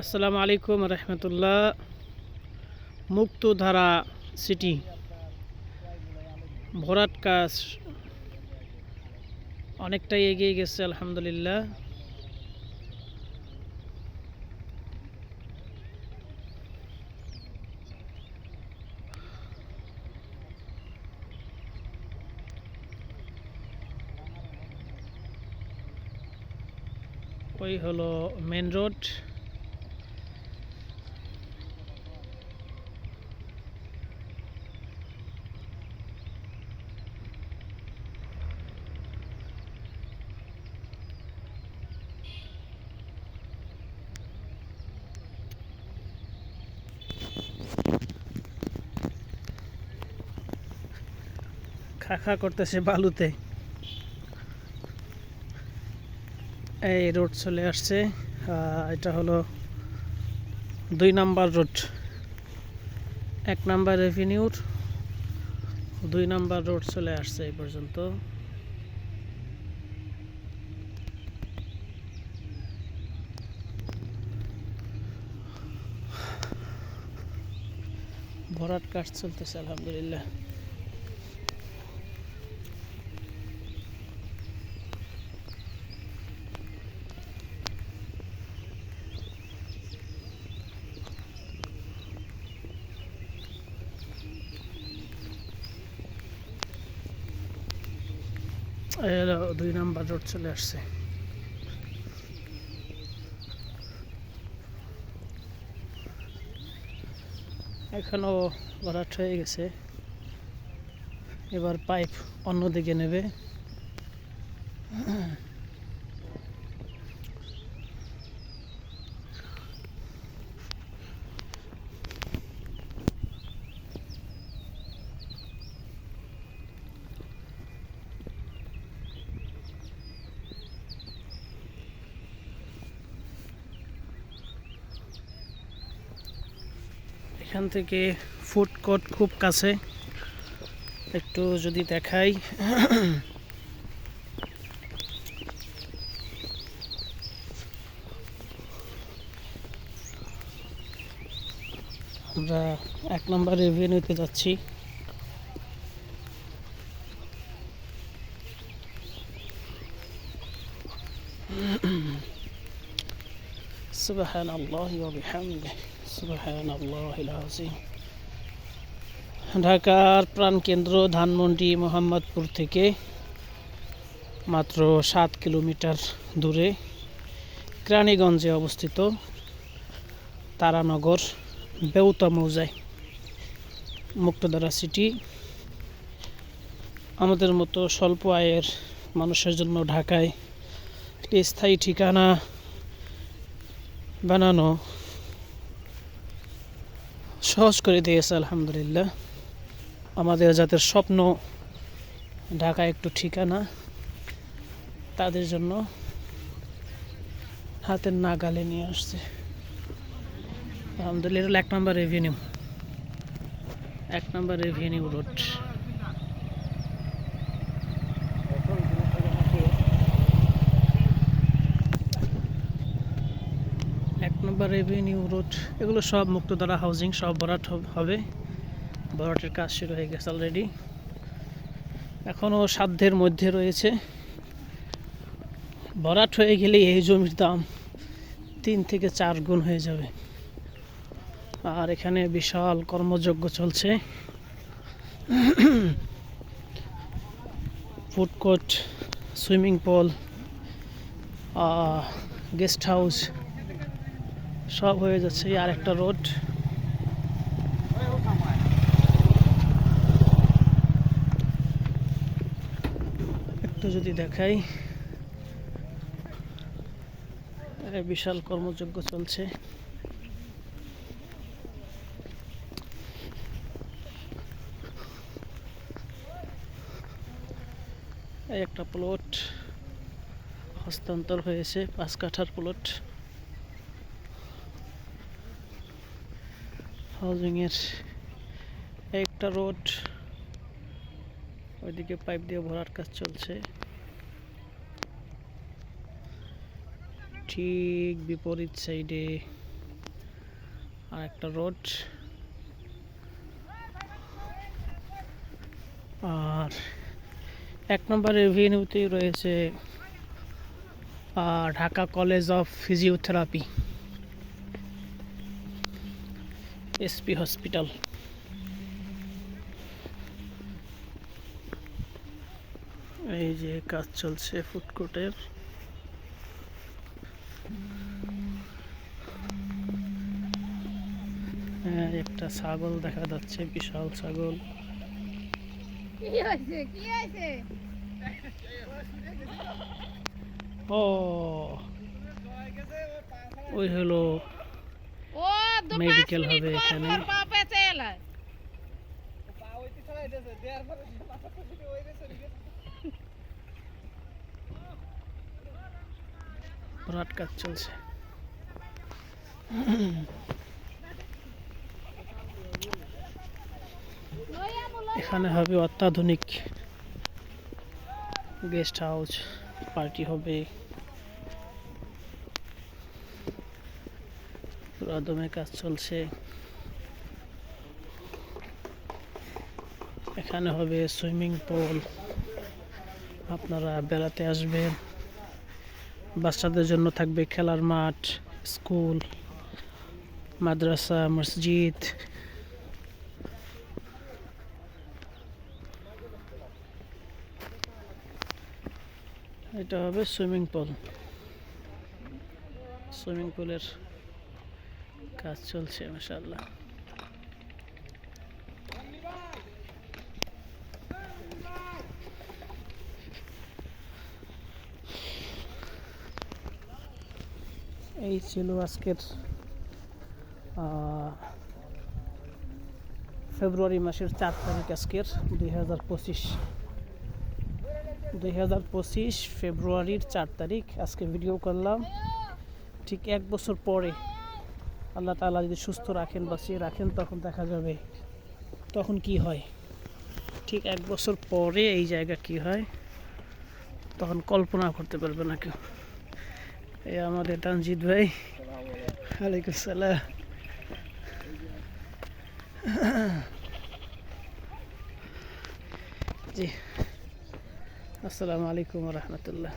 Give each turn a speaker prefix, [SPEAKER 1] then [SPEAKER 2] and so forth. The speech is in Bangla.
[SPEAKER 1] আসসালামু আলাইকুম রহমতুল্লাহ। মুক্তধারা সিটি, ভরাট কাজ অনেকটাই এগিয়ে গেছে, আলহামদুলিল্লাহ। ওই হলো মেন রোড খা খা করতেছে বালুতে। এই রোড চলে আসছে এটা হলো দুই নাম্বার রোড। এক নাম্বার রেভিনিউর দুই নাম্বার রোড চলে আসছে এই পর্যন্ত। ভরাট কাজ চলতেছে, আলহামদুলিল্লাহ। দুই নাম্বার রোড চলে আসছে। এখনও ভরাট হয়ে গেছে। এবার পাইপ অন্যদিকে নেবে। এখান থেকে ফুড কোর্ট খুব কাছে একটু যদি দেখাই আমরা এক নম্বর রেভিনিউতে যাচ্ছি سبحان الله وبحمده سبحان الله العظيم ঢাকার প্রাণকেন্দ্র ধানমন্ডি মোহাম্মদপুর থেকে মাত্র সাত কিলোমিটার দূরে কেরানীগঞ্জে অবস্থিত তারানগর বেউতা মৌজায় মুক্তদারা সিটি। আমাদের মতো স্বল্প আয়ের মানুষের জন্য ঢাকায় একটি স্থায়ী ঠিকানা বানানো সহজ করে দিয়েছে, আলহামদুলিল্লাহ। আমাদের যাদের স্বপ্ন, ঢাকা একটু ঠিকানা, তাদের জন্য হাতের নাগালে নিয়ে আসছে। আলহামদুলিল্লাহ এক নম্বর রেভিনিউ এক নম্বর রেভিনিউ রোড এক নম্বর রেভিনিউ রোড এগুলো সব মুক্তধারা হাউজিং সব ভরাট হবে। ভরাটের কাজ শুরু হয়ে গেছে অলরেডি এখনও সাধ্যের মধ্যে রয়েছে। ভরাট হয়ে গেলে এই জমির দাম তিন থেকে চার গুণ হয়ে যাবে। আর এখানে বিশাল কর্মযজ্ঞ চলছে। Food court swimming pool guest house সব হয়ে যাচ্ছে আর একটা রোড। একটু যদি দেখাই। বিশাল কর্মযজ্ঞ চলছে। একটা প্লট হস্তান্তর হয়েছে, পাঁচ কাঠার প্লট হাউজিংয়ের একটা রোড, ওইদিকে পাইপ দিয়ে ভরার কাজ চলছে। ঠিক বিপরীত সাইডে আর একটা রোড। আর এক নম্বর রেভিনিউতেই রয়েছে Dhaka college of physiotherapy. SP hospital. এই যে কাজ চলছে ফুডকোর্টের হ্যাঁ, একটা ছাগল দেখা যাচ্ছে বিশাল ছাগল। ও ওই হলো
[SPEAKER 2] ও দু
[SPEAKER 1] Medical
[SPEAKER 2] পাঁচ মিনিট
[SPEAKER 1] হবে
[SPEAKER 2] পর
[SPEAKER 1] এখানে।
[SPEAKER 2] পর পা পেঁচে এলায়
[SPEAKER 1] বিরাট কাজ চলছে
[SPEAKER 2] লইয়া মুলো
[SPEAKER 1] এখানে হবে অত্যাধুনিক গেস্ট হাউস পার্টি হবে পুরা দমে কাজ চলছে। এখানে হবে সুইমিং পুল। আপনারা বেড়াতে আসবেন। বাচ্চাদের জন্য থাকবে খেলার মাঠ, স্কুল, মাদ্রাসা, মসজিদ। এটা হবে সুইমিং পুল। সুইমিং পুলের কাজ চলছে মাসাল্লাহ এই ছিল আজকের ফেব্রুয়ারি মাসের চার তারিখ আজকের, দুই হাজার পঁচিশ। দুই হাজার পঁচিশ ফেব্রুয়ারির চার তারিখ আজকে ভিডিও করলাম। ঠিক এক বছর পরে আল্লাহ তালা যদি সুস্থ রাখেন, বাঁচিয়ে রাখেন, তখন দেখা যাবে তখন কি হয়? ঠিক এক বছর পরে এই জায়গা কি হয়? তখন কল্পনা করতে পারবে না কেউ। এই আমাদের তানজিদ ভাই ওয়ালাইকুম সালাম। জি, আসসালামু আলাইকুম রহমতুল্লাহ।